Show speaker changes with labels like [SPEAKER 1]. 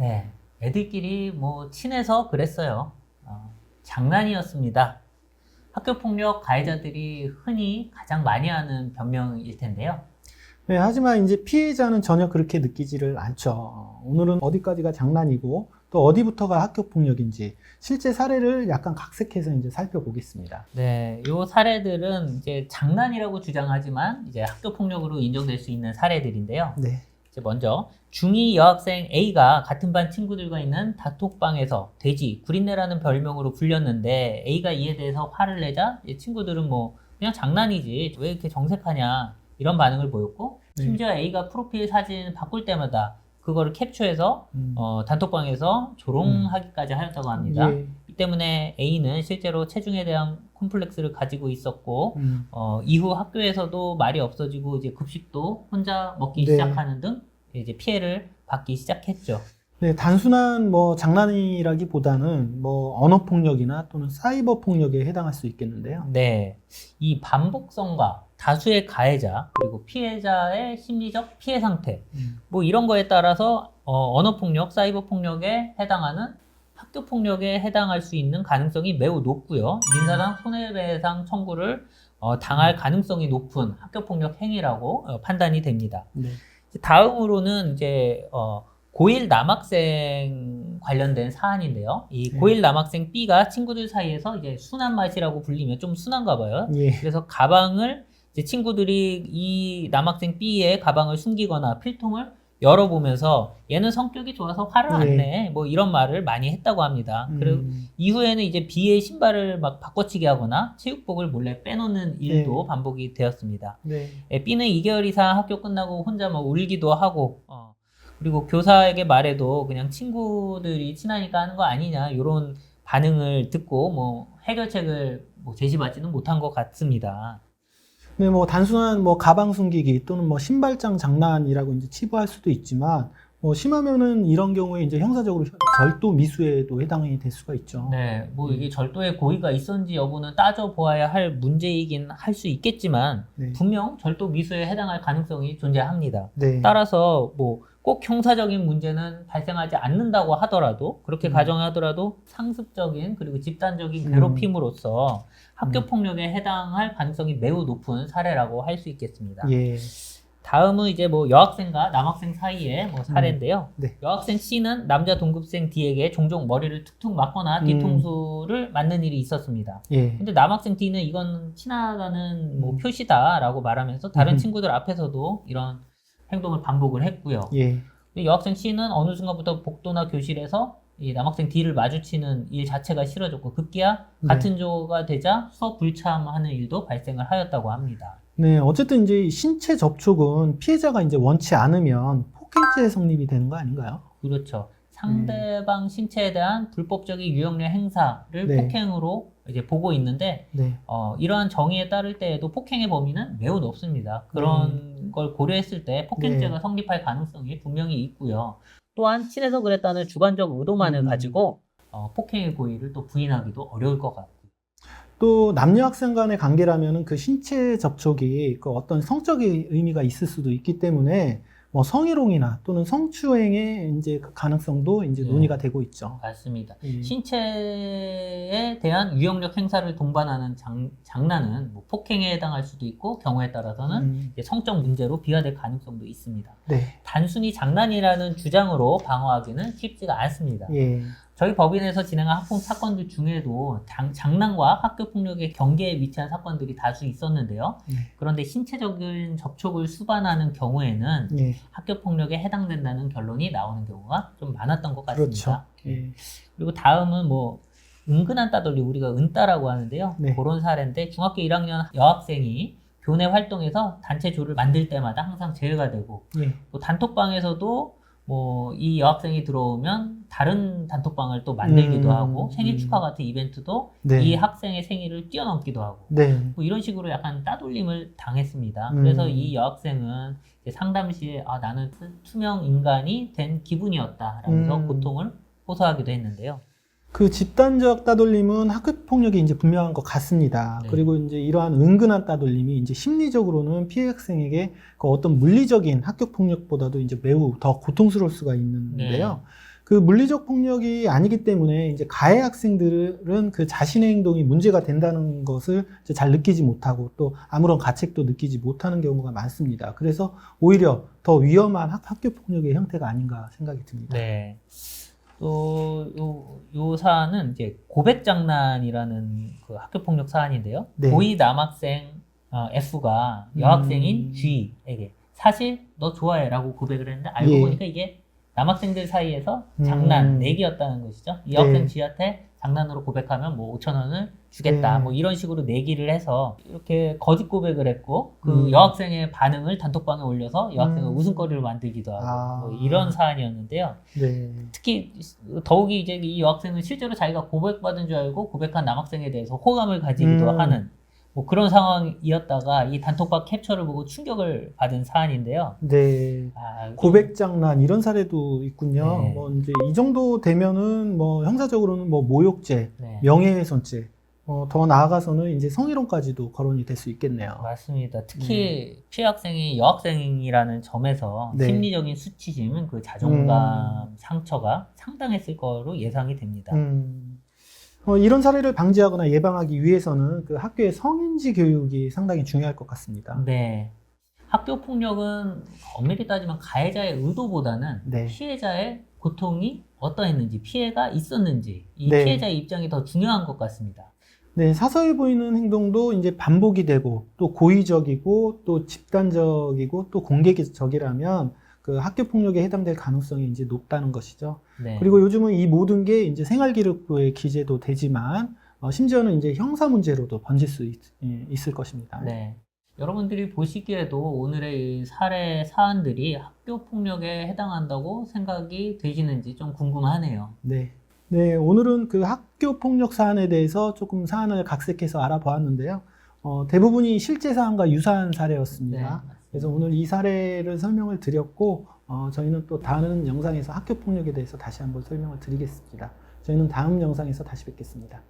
[SPEAKER 1] 네, 애들끼리 뭐 친해서 그랬어요. 어, 장난이었습니다. 학교 폭력 가해자들이 흔히 가장 많이 하는 변명일 텐데요.
[SPEAKER 2] 네, 하지만 이제 피해자는 전혀 그렇게 느끼지를 않죠. 어, 오늘은 어디까지가 장난이고 또 어디부터가 학교 폭력인지 실제 사례를 약간 각색해서 이제 살펴보겠습니다.
[SPEAKER 1] 네, 요 사례들은 이제 장난이라고 주장하지만 이제 학교 폭력으로 인정될 수 있는 사례들인데요.
[SPEAKER 2] 네.
[SPEAKER 1] 이제 먼저 중2 여학생 A가 같은 반 친구들과 있는 다톡방에서 돼지, 구린내라는 별명으로 불렸는데 A가 이에 대해서 화를 내자 이 친구들은 뭐 그냥 장난이지 왜 이렇게 정색하냐 이런 반응을 보였고
[SPEAKER 2] 네.
[SPEAKER 1] 심지어 A가 프로필 사진 바꿀 때마다 그거를 캡처해서
[SPEAKER 2] 음.
[SPEAKER 1] 어, 단톡방에서 조롱하기까지 하였다고 합니다.
[SPEAKER 2] 예.
[SPEAKER 1] 이 때문에 A는 실제로 체중에 대한 콤플렉스를 가지고 있었고
[SPEAKER 2] 음.
[SPEAKER 1] 어, 이후 학교에서도 말이 없어지고 이제 급식도 혼자 먹기
[SPEAKER 2] 네.
[SPEAKER 1] 시작하는 등 이제 피해를 받기 시작했죠.
[SPEAKER 2] 네, 단순한 뭐 장난이라기보다는 뭐 언어 폭력이나 또는 사이버 폭력에 해당할 수 있겠는데요.
[SPEAKER 1] 네, 이 반복성과 다수의 가해자 그리고 피해자의 심리적 피해 상태
[SPEAKER 2] 음.
[SPEAKER 1] 뭐 이런 거에 따라서 어, 언어 폭력, 사이버 폭력에 해당하는 학교 폭력에 해당할 수 있는 가능성이 매우 높고요. 민사상 손해배상 청구를 어, 당할 가능성이 높은 학교 폭력 행위라고 어, 판단이 됩니다.
[SPEAKER 2] 네.
[SPEAKER 1] 다음으로는 이제 어, 고1 남학생 관련된 사안인데요. 이
[SPEAKER 2] 네.
[SPEAKER 1] 고1 남학생 B가 친구들 사이에서 이제 순한 맛이라고 불리면 좀 순한가 봐요.
[SPEAKER 2] 예.
[SPEAKER 1] 그래서 가방을 이제 친구들이 이 남학생 B의 가방을 숨기거나 필통을 열어보면서 얘는 성격이 좋아서 화를 안
[SPEAKER 2] 네.
[SPEAKER 1] 내. 뭐 이런 말을 많이 했다고 합니다. 그리고
[SPEAKER 2] 음.
[SPEAKER 1] 이후에는 이제 B의 신발을 막 바꿔치기 하거나 체육복을 몰래 빼놓는 일도
[SPEAKER 2] 네.
[SPEAKER 1] 반복이 되었습니다.
[SPEAKER 2] 네.
[SPEAKER 1] 예, B는 2개월 이상 학교 끝나고 혼자 막 울기도 하고, 어, 그리고 교사에게 말해도 그냥 친구들이 친하니까 하는 거 아니냐, 이런 반응을 듣고 뭐 해결책을 뭐 제시받지는 못한 것 같습니다.
[SPEAKER 2] 네, 뭐 단순한 뭐 가방 숨기기 또는 뭐 신발장 장난이라고 이제 치부할 수도 있지만 뭐 심하면은 이런 경우에 이제 형사적으로 절도 미수에도 해당이 될 수가 있죠.
[SPEAKER 1] 네, 뭐 이게 절도의 고의가 있었는지 여부는 따져 보아야 할 문제이긴 할 수 있겠지만,
[SPEAKER 2] 네.
[SPEAKER 1] 분명 절도 미수에 해당할 가능성이 존재합니다.
[SPEAKER 2] 네.
[SPEAKER 1] 따라서 뭐 꼭 형사적인 문제는 발생하지 않는다고 하더라도 그렇게
[SPEAKER 2] 음.
[SPEAKER 1] 가정하더라도 상습적인 그리고 집단적인
[SPEAKER 2] 음.
[SPEAKER 1] 괴롭힘으로서 학교
[SPEAKER 2] 음.
[SPEAKER 1] 폭력에 해당할 가능성이 매우 높은 사례라고 할 수 있겠습니다.
[SPEAKER 2] 예.
[SPEAKER 1] 다음은 이제 뭐 여학생과 남학생 사이의 뭐 사례인데요.
[SPEAKER 2] 네.
[SPEAKER 1] 여학생 C는 남자 동급생 D에게 종종 머리를 툭툭 맞거나
[SPEAKER 2] 음.
[SPEAKER 1] 뒤통수를 맞는 일이 있었습니다.
[SPEAKER 2] 예.
[SPEAKER 1] 근데 남학생 D는 이건 친하다는 뭐
[SPEAKER 2] 음.
[SPEAKER 1] 표시다라고 말하면서 다른
[SPEAKER 2] 음.
[SPEAKER 1] 친구들 앞에서도 이런 행동을 반복을 했고요.
[SPEAKER 2] 예.
[SPEAKER 1] 여학생 C는 어느 순간부터 복도나 교실에서 이 남학생 D를 마주치는 일 자체가 싫어졌고 급기야
[SPEAKER 2] 네.
[SPEAKER 1] 같은 조가 되자 수업 불참하는 일도 발생을 하였다고 합니다.
[SPEAKER 2] 네, 어쨌든 이제 이 신체 접촉은 피해자가 이제 원치 않으면 폭행죄 성립이 되는 거 아닌가요?
[SPEAKER 1] 그렇죠. 상대방 신체에 대한 불법적인 유형력 행사를
[SPEAKER 2] 네.
[SPEAKER 1] 폭행으로 이제 보고 있는데
[SPEAKER 2] 네.
[SPEAKER 1] 어, 이러한 정의에 따를 때에도 폭행의 범위는 매우 높습니다. 그런
[SPEAKER 2] 음.
[SPEAKER 1] 걸 고려했을 때 폭행죄가
[SPEAKER 2] 네.
[SPEAKER 1] 성립할 가능성이 분명히 있고요. 또한 친해서 그랬다는 주관적 의도만을
[SPEAKER 2] 음.
[SPEAKER 1] 가지고 어, 폭행의 고의를 또 부인하기도 어려울 것 같고.
[SPEAKER 2] 또 남녀 학생 간의 관계라면은 그 신체 접촉이 그 어떤 성적인 의미가 있을 수도 있기 때문에 뭐 성희롱이나 또는 성추행의 이제 그 가능성도 이제
[SPEAKER 1] 네.
[SPEAKER 2] 논의가 되고 있죠.
[SPEAKER 1] 맞습니다.
[SPEAKER 2] 예.
[SPEAKER 1] 신체에 대한 유형력 행사를 동반하는 장, 장난은 뭐 폭행에 해당할 수도 있고 경우에 따라서는
[SPEAKER 2] 음,
[SPEAKER 1] 성적 문제로 비화될 가능성도 있습니다.
[SPEAKER 2] 네.
[SPEAKER 1] 단순히 장난이라는 주장으로 방어하기는 쉽지가 않습니다.
[SPEAKER 2] 예.
[SPEAKER 1] 저희 법인에서 진행한 학폭 사건들 중에도 장, 장난과 학교 폭력의 경계에 위치한 사건들이 다수 있었는데요.
[SPEAKER 2] 네.
[SPEAKER 1] 그런데 신체적인 접촉을 수반하는 경우에는
[SPEAKER 2] 예.
[SPEAKER 1] 학교 폭력에 해당된다는 결론이 나오는 경우가 좀 많았던 것
[SPEAKER 2] 그렇죠.
[SPEAKER 1] 같습니다.
[SPEAKER 2] 예.
[SPEAKER 1] 그리고 다음은 뭐 은근한 따돌리 우리가 은따라고 하는데요.
[SPEAKER 2] 네.
[SPEAKER 1] 그런 사례인데 중학교 1학년 여학생이 교내 활동에서 단체 조를 만들 때마다 항상 제외가 되고
[SPEAKER 2] 예.
[SPEAKER 1] 또 단톡방에서도 뭐 이 여학생이 들어오면 다른 단톡방을 또 만들기도
[SPEAKER 2] 음,
[SPEAKER 1] 하고 생일
[SPEAKER 2] 음.
[SPEAKER 1] 축하 같은 이벤트도
[SPEAKER 2] 네.
[SPEAKER 1] 이 학생의 생일을 뛰어넘기도 하고
[SPEAKER 2] 네.
[SPEAKER 1] 뭐 이런 식으로 약간 따돌림을 당했습니다.
[SPEAKER 2] 음.
[SPEAKER 1] 그래서 이 여학생은 이제 상담 시에 아 나는 투- 투명 인간이 된 기분이었다라면서
[SPEAKER 2] 음.
[SPEAKER 1] 고통을 호소하기도 했는데요.
[SPEAKER 2] 그 집단적 따돌림은 학교 폭력이 이제 분명한 것 같습니다.
[SPEAKER 1] 네.
[SPEAKER 2] 그리고 이제 이러한 은근한 따돌림이 이제 심리적으로는 피해 학생에게 그 어떤 물리적인 학교 폭력보다도 이제 매우 더 고통스러울 수가 있는데요.
[SPEAKER 1] 네.
[SPEAKER 2] 그 물리적 폭력이 아니기 때문에 이제 가해 학생들은 그 자신의 행동이 문제가 된다는 것을 잘 느끼지 못하고 또 아무런 가책도 느끼지 못하는 경우가 많습니다. 그래서 오히려 더 위험한 학, 학교 폭력의 형태가 아닌가 생각이 듭니다.
[SPEAKER 1] 네. 또, 요, 요 사안은 이제 고백 장난이라는 그 학교 폭력 사안인데요.
[SPEAKER 2] 네.
[SPEAKER 1] 고이 남학생 어, F가 여학생인
[SPEAKER 2] 음.
[SPEAKER 1] G에게 사실 너 좋아해 라고 고백을 했는데 알고
[SPEAKER 2] 예.
[SPEAKER 1] 보니까 이게 남학생들 사이에서 장난,
[SPEAKER 2] 음.
[SPEAKER 1] 내기였다는 것이죠. 이
[SPEAKER 2] 네.
[SPEAKER 1] 여학생 G한테 장난으로 고백하면 뭐 5천 원을 주겠다.
[SPEAKER 2] 네.
[SPEAKER 1] 뭐 이런 식으로 내기를 해서 이렇게 거짓 고백을 했고 그
[SPEAKER 2] 음.
[SPEAKER 1] 여학생의 반응을 단톡방에 올려서 여학생을
[SPEAKER 2] 음.
[SPEAKER 1] 웃음거리를 만들기도 하고
[SPEAKER 2] 아.
[SPEAKER 1] 뭐 이런 사안이었는데요.
[SPEAKER 2] 네.
[SPEAKER 1] 특히 더욱이 이제 이 여학생은 실제로 자기가 고백받은 줄 알고 고백한 남학생에 대해서 호감을 가지기도
[SPEAKER 2] 음.
[SPEAKER 1] 하는 뭐 그런 상황이었다가 이 단톡방 캡처를 보고 충격을 받은 사안인데요.
[SPEAKER 2] 네.
[SPEAKER 1] 아,
[SPEAKER 2] 고백 장난 이런 사례도 있군요.
[SPEAKER 1] 네.
[SPEAKER 2] 뭐 이제 이 정도 되면은 뭐 형사적으로는 뭐 모욕죄,
[SPEAKER 1] 네,
[SPEAKER 2] 명예훼손죄, 어, 더 나아가서는 이제 성희롱까지도 거론이 될 수 있겠네요.
[SPEAKER 1] 맞습니다. 특히 피해 학생이 여학생이라는 점에서
[SPEAKER 2] 네.
[SPEAKER 1] 심리적인 수치심, 그 자존감 상처가 상당했을 거로 예상이 됩니다.
[SPEAKER 2] 음, 어, 이런 사례를 방지하거나 예방하기 위해서는 그 학교의 성인지 교육이 상당히 중요할 것 같습니다.
[SPEAKER 1] 네. 학교 폭력은 엄밀히 따지면 가해자의 의도보다는
[SPEAKER 2] 네.
[SPEAKER 1] 피해자의 고통이 어떠했는지, 피해가 있었는지, 이
[SPEAKER 2] 네.
[SPEAKER 1] 피해자의 입장이 더 중요한 것 같습니다.
[SPEAKER 2] 네, 사서해 보이는 행동도 이제 반복이 되고 또 고의적이고 또 집단적이고 또 공개적이라면 그 학교 폭력에 해당될 가능성이 이제 높다는 것이죠.
[SPEAKER 1] 네.
[SPEAKER 2] 그리고 요즘은 이 모든 게 이제 생활기록부에 기재도 되지만 어, 심지어는 이제 형사 문제로도 번질 수 있, 을 것입니다.
[SPEAKER 1] 네. 여러분들이 보시기에도 오늘의 이 사례 사안들이 학교 폭력에 해당한다고 생각이 되시는지 좀 궁금하네요.
[SPEAKER 2] 네. 네, 오늘은 그 학교 폭력 사안에 대해서 조금 사안을 각색해서 알아보았는데요. 어, 대부분이 실제 사안과 유사한 사례였습니다.
[SPEAKER 1] 네.
[SPEAKER 2] 그래서 오늘 이 사례를 설명을 드렸고, 어, 저희는 또 다른 영상에서 학교 폭력에 대해서 다시 한번 설명을 드리겠습니다. 저희는 다음 영상에서 다시 뵙겠습니다.